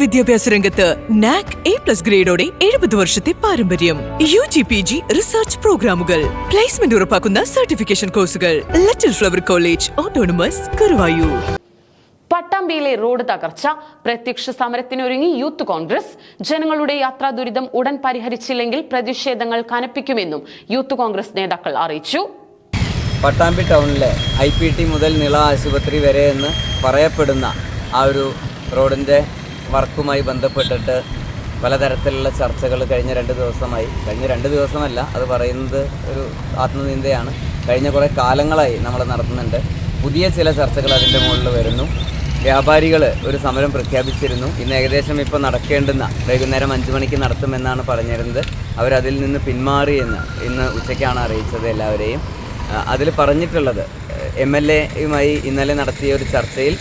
വിദ്യാഭ്യാസ രംഗത്ത് NAAC A plus ഗ്രേഡോടെ എഴുപത് വർഷത്തെ പാരമ്പര്യം. U G P G research പ്രോഗ്രാമുകൾ പ്ലേസ്മെന്റ് ഉറപ്പാക്കുന്ന സർട്ടിഫിക്കേഷൻ കോഴ്സുകൾ little flower college autonomous Karuvayur പട്ടാമ്പിയിലെ road തകർച്ച പ്രത്യക്ഷ സമരത്തിനൊരുങ്ങി യൂത്ത് കോൺഗ്രസ്. ജനങ്ങളുടെ യാത്രാ ദുരിതം ഉടൻ പരിഹരിച്ചില്ലെങ്കിൽ പ്രതിഷേധങ്ങൾ കനപ്പിക്കുമെന്നും യൂത്ത് കോൺഗ്രസ് നേതാക്കൾ അറിയിച്ചു. പട്ടാമ്പി ടൗണിലെ ഐ പി ടി മുതൽ നിള ആശുപത്രി വരെ എന്ന് പറയപ്പെടുന്ന ആ ഒരു റോഡിന്റെ വർക്കുമായി ബന്ധപ്പെട്ടിട്ട് പലതരത്തിലുള്ള ചർച്ചകൾ കഴിഞ്ഞ രണ്ട് ദിവസമായി. കഴിഞ്ഞ രണ്ട് ദിവസമല്ല അത് പറയുന്നത് ഒരു ആത്മനിന്ദയാണ്. കഴിഞ്ഞ കുറേ കാലങ്ങളായി നമ്മൾ നടത്തുന്നുണ്ട്. പുതിയ ചില ചർച്ചകൾ അതിന്റെ മുകളിൽ വരുന്നു. വ്യാപാരികൾ ഒരു സമരം പ്രഖ്യാപിച്ചിരുന്നു. ഇന്ന് ഏകദേശം ഇപ്പോൾ നടക്കേണ്ടുന്ന വൈകുന്നേരം അഞ്ച് മണിക്ക് നടത്തുമെന്നാണ് പറഞ്ഞിരുന്നത്. അവരതിൽ നിന്ന് പിന്മാറിയെന്ന് ഇന്ന് ഉച്ചയ്ക്കാണ് അറിയിച്ചത് എല്ലാവരെയും. അതിൽ പറഞ്ഞിട്ടുള്ളത് എം എൽ എയുമായി ഇന്നലെ നടത്തിയ ഒരു ചർച്ചയിൽ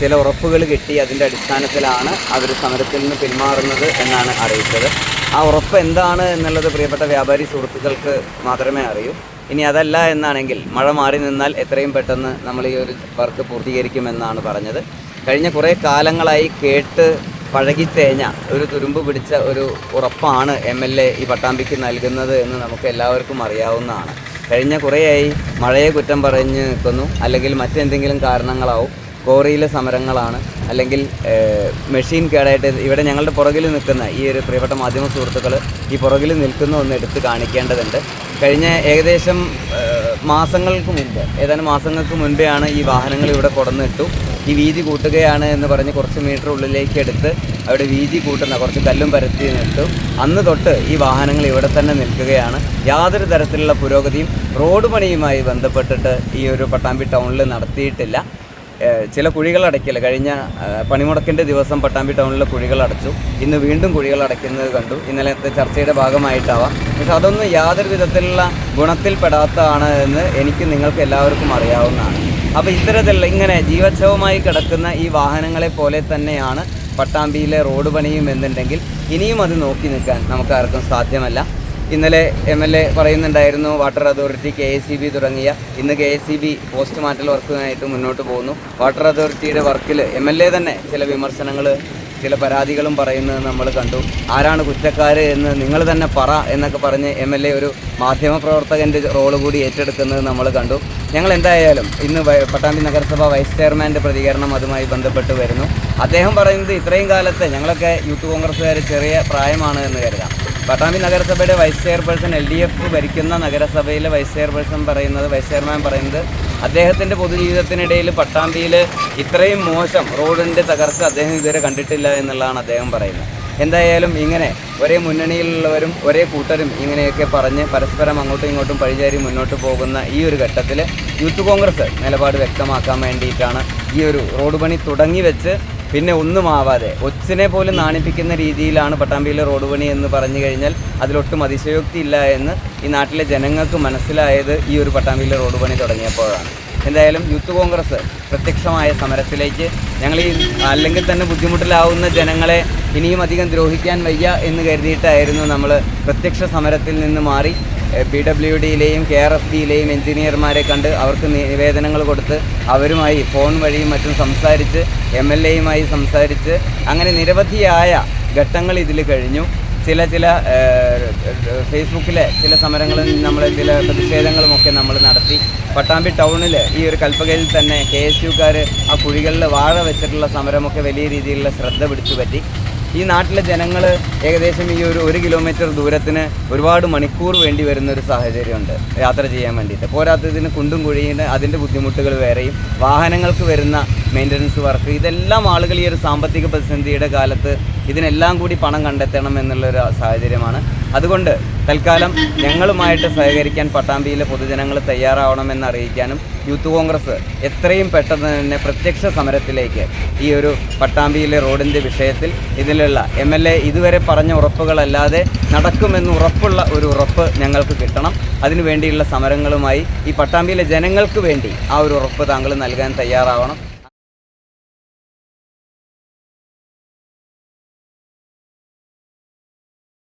ചില ഉറപ്പുകൾ കിട്ടി അതിന്റെ അടിസ്ഥാനത്തിലാണ് അവർ സമരത്തിൽ നിന്ന് പിന്മാറുന്നത് എന്നാണ് അറിയിച്ചത്. ആ ഉറപ്പ് എന്താണ് എന്നുള്ളത് പ്രിയപ്പെട്ട വ്യാപാരി സുഹൃത്തുക്കൾക്ക് മാത്രമേ അറിയൂ. ഇനി അതല്ല എന്നാണെങ്കിൽ മഴ മാറി നിന്നാൽ എത്രയും പെട്ടെന്ന് നമ്മൾ ഈ ഒരു വർക്ക് പൂർത്തീകരിക്കുമെന്നാണ് പറഞ്ഞത്. കഴിഞ്ഞ കുറേ കാലങ്ങളായി കേട്ട് പഴകിത്തേഞ്ഞ ഒരു തുരുമ്പ് പിടിച്ച ഒരു ഉറപ്പാണ് എം എൽ എ ഈ പട്ടാമ്പിക്ക് നൽകുന്നത് എന്ന് നമുക്ക് എല്ലാവർക്കും അറിയാവുന്നതാണ്. കഴിഞ്ഞ കുറേയായി മഴയെ കുറ്റം പറഞ്ഞ് നിൽക്കുന്നു. അല്ലെങ്കിൽ മറ്റെന്തെങ്കിലും കാരണങ്ങളാവും. കോറിയിലെ സമരങ്ങളാണ്. അല്ലെങ്കിൽ മെഷീൻ കേടായിട്ട് ഇവിടെ ഞങ്ങളുടെ പുറകിൽ നിൽക്കുന്ന ഈ ഒരു പ്രിയപ്പെട്ട മാധ്യമ സുഹൃത്തുക്കൾ ഈ പുറകിൽ നിൽക്കുന്ന ഒന്ന് എടുത്ത് കാണിക്കേണ്ടതുണ്ട്. കഴിഞ്ഞ ഏകദേശം മാസങ്ങൾക്ക് മുൻപ് ഏതാനും മാസങ്ങൾക്ക് മുൻപെയാണ് ഈ വാഹനങ്ങൾ ഇവിടെ കൊടന്നിട്ടു. ഈ വീതി കൂട്ടുകയാണ് എന്ന് പറഞ്ഞ് കുറച്ച് മീറ്റർ ഉള്ളിലേക്ക് എടുത്ത് അവിടെ വീതി കൂട്ടുന്ന കുറച്ച് കല്ലും പരത്തി നിട്ടു. അന്ന് തൊട്ട് ഈ വാഹനങ്ങൾ ഇവിടെ തന്നെ നിൽക്കുകയാണ്. യാതൊരു തരത്തിലുള്ള പുരോഗതിയും റോഡ് പണിയുമായി ബന്ധപ്പെട്ടിട്ട് ഈ ഒരു പട്ടാമ്പി ടൗണിൽ നടത്തിയിട്ടില്ല. ചില കുഴികൾ അടയ്ക്കില്ല കഴിഞ്ഞ പണിമുടക്കിന്റെ ദിവസം പട്ടാമ്പി ടൗണിലെ കുഴികൾ അടച്ചു. ഇന്ന് വീണ്ടും കുഴികൾ അടയ്ക്കുന്നത് കണ്ടു. ഇന്നലത്തെ ചർച്ചയുടെ ഭാഗമായിട്ടാവാം. പക്ഷെ അതൊന്നും യാതൊരു വിധത്തിലുള്ള ഗുണത്തിൽപ്പെടാത്തതാണ് എന്ന് എനിക്ക് നിങ്ങൾക്ക് എല്ലാവർക്കും അറിയാവുന്നതാണ്. അപ്പോൾ ഇത്തരത്തിലുള്ള ഇങ്ങനെ ജീവച്ഛവമായി കിടക്കുന്ന ഈ വാഹനങ്ങളെ പോലെ തന്നെയാണ് പട്ടാമ്പിയിലെ റോഡ് പണിയും എന്നുണ്ടെങ്കിൽ ഇനിയും അത് നോക്കി നിൽക്കാൻ നമുക്കാർക്കും സാധ്യമല്ല. ഇന്നലെ എം എൽ എ പറയുന്നുണ്ടായിരുന്നു water authority K S C B തുടങ്ങിയ ഇന്ന് K S C B post മാറ്റൽ വർക്കുമായിട്ട് മുന്നോട്ട് പോകുന്നു. വാട്ടർ അതോറിറ്റിയുടെ വർക്കിൽ എം എൽ എ തന്നെ ചില വിമർശനങ്ങൾ ചില പരാതികളും പറയുന്നത് നമ്മൾ കണ്ടു. ആരാണ് കുറ്റക്കാർ എന്ന് നിങ്ങൾ തന്നെ പറ എന്നൊക്കെ പറഞ്ഞ് എം എൽ എ ഒരു മാധ്യമപ്രവർത്തകന്റെ റോൾ കൂടി ഏറ്റെടുക്കുന്നത് നമ്മൾ കണ്ടു. ഞങ്ങൾ എന്തായാലും ഇന്ന് പട്ടാമ്പി നഗരസഭ വൈസ് ചെയർമാന്റെ പ്രതികരണം അതുമായി ബന്ധപ്പെട്ട് വരുന്നു. അദ്ദേഹം പറയുന്നത് ഇത്രയും കാലത്തെ ഞങ്ങളൊക്കെ യൂത്ത് കോൺഗ്രസ്സുകാർ ചെറിയ പ്രായമാണ് എന്ന് കരുതാം. പട്ടാമ്പി നഗരസഭയുടെ vice chairperson L D F ഭരിക്കുന്ന നഗരസഭയിലെ വൈസ് ചെയർപേഴ്സൺ പറയുന്നത് വൈസ് ചെയർമാൻ പറയുന്നത് അദ്ദേഹത്തിന്റെ പൊതുജീവിതത്തിനിടയിൽ പട്ടാമ്പിയിൽ ഇത്രയും മോശം റോഡിന്റെ തകർച്ച അദ്ദേഹം ഇതുവരെ കണ്ടിട്ടില്ല എന്നുള്ളതാണ് അദ്ദേഹം പറയുന്നത്. എന്തായാലും ഇങ്ങനെ ഒരേ മുന്നണിയിലുള്ളവരും ഒരേ കൂട്ടരും ഇങ്ങനെയൊക്കെ പറഞ്ഞ് പരസ്പരം അങ്ങോട്ടും ഇങ്ങോട്ടും പഴിചാരി മുന്നോട്ട് പോകുന്ന ഈ ഒരു ഘട്ടത്തിൽ യൂത്ത് കോൺഗ്രസ് നിലപാട് വ്യക്തമാക്കാൻ വേണ്ടിയിട്ടാണ് ഈ ഒരു റോഡ് പണി തുടങ്ങി വെച്ച് പിന്നെ ഒന്നും ആവാതെ ഒച്ചിനെ പോലും നാണിപ്പിക്കുന്ന രീതിയിലാണ് പട്ടാമ്പിയിലെ റോഡ് പണി എന്ന് പറഞ്ഞു കഴിഞ്ഞാൽ അതിലൊട്ടും അതിശയോക്തി ഇല്ല എന്ന് ഈ നാട്ടിലെ ജനങ്ങൾക്ക് മനസ്സിലായത് ഈ ഒരു പട്ടാമ്പിയിലെ റോഡ് പണി തുടങ്ങിയപ്പോഴാണ്. എന്തായാലും യൂത്ത് കോൺഗ്രസ് പ്രത്യക്ഷമായ സമരത്തിലേക്ക് ഞങ്ങൾ ഈ അല്ലെങ്കിൽ തന്നെ ബുദ്ധിമുട്ടിലാവുന്ന ജനങ്ങളെ ഇനിയും അധികം ദ്രോഹിക്കാൻ വയ്യ എന്ന് കരുതിയിട്ടായിരുന്നു നമ്മൾ പ്രത്യക്ഷ സമരത്തിൽ നിന്ന് മാറി. പി ഡബ്ല്യു ഡിയിലെയും കെ ആർ എഫ് ഡിയിലെയും എഞ്ചിനീയർമാരെ കണ്ട് അവർക്ക് നിവേദനങ്ങൾ കൊടുത്ത് അവരുമായി ഫോൺ വഴിയും മറ്റും സംസാരിച്ച് എം എൽ എയുമായി സംസാരിച്ച് അങ്ങനെ നിരവധിയായ ഘട്ടങ്ങൾ ഇതിൽ കഴിഞ്ഞു. ചില ചില ഫേസ്ബുക്കിലെ ചില സമരങ്ങളും നമ്മൾ ചില പ്രതിഷേധങ്ങളുമൊക്കെ നമ്മൾ നടത്തി. പട്ടാമ്പി ടൗണിൽ ഈ ഒരു കൽപ്പകയിൽ തന്നെ കെ എസ് യുക്കാർ ആ കുഴികളിൽ വാഴ വെച്ചിട്ടുള്ള സമരമൊക്കെ വലിയ രീതിയിലുള്ള ശ്രദ്ധ പിടിച്ചു പറ്റി ഈ നാട്ടിലെ ജനങ്ങൾ ഏകദേശം ഈ ഒരു ഒരു കിലോമീറ്റർ ദൂരത്തിന് ഒരുപാട് മണിക്കൂർ വേണ്ടി വരുന്ന ഒരു സാഹചര്യമുണ്ട്. യാത്ര ചെയ്യാൻ വേണ്ടിയിട്ട്. പോരാത്തതിന് കുണ്ടും കുഴിയും അതിന്റെ ബുദ്ധിമുട്ടുകൾ വേറെയും വാഹനങ്ങൾക്ക് വരുന്ന മെയിന്റനൻസ് വർക്ക് ഇതെല്ലാം ആളുകൾ ഈ ഒരു സാമ്പത്തിക പ്രതിസന്ധിയുടെ കാലത്ത് ഇതിനെല്ലാം കൂടി പണം കണ്ടെത്തണം എന്നുള്ളൊരു സാഹചര്യമാണ്. അതുകൊണ്ട് തൽക്കാലം ഞങ്ങളുമായിട്ട് സഹകരിക്കാൻ പട്ടാമ്പിയിലെ പൊതുജനങ്ങൾ തയ്യാറാവണമെന്ന് അറിയിക്കാനും യൂത്ത് കോൺഗ്രസ് എത്രയും പെട്ടെന്ന് തന്നെ പ്രത്യക്ഷ സമരത്തിലേക്ക് ഈ ഒരു പട്ടാമ്പിയിലെ റോഡിന്റെ വിഷയത്തിൽ ഇതിലുള്ള എം എൽ എ ഇതുവരെ പറഞ്ഞ ഉറപ്പുകളല്ലാതെ നടക്കുമെന്ന് ഉറപ്പുള്ള ഒരു ഉറപ്പ് ഞങ്ങൾക്ക് കിട്ടണം. അതിനുവേണ്ടിയുള്ള സമരങ്ങളുമായി ഈ പട്ടാമ്പിയിലെ ജനങ്ങൾക്ക് വേണ്ടി ആ ഒരു ഉറപ്പ് താങ്കൾ നൽകാൻ തയ്യാറാവണം.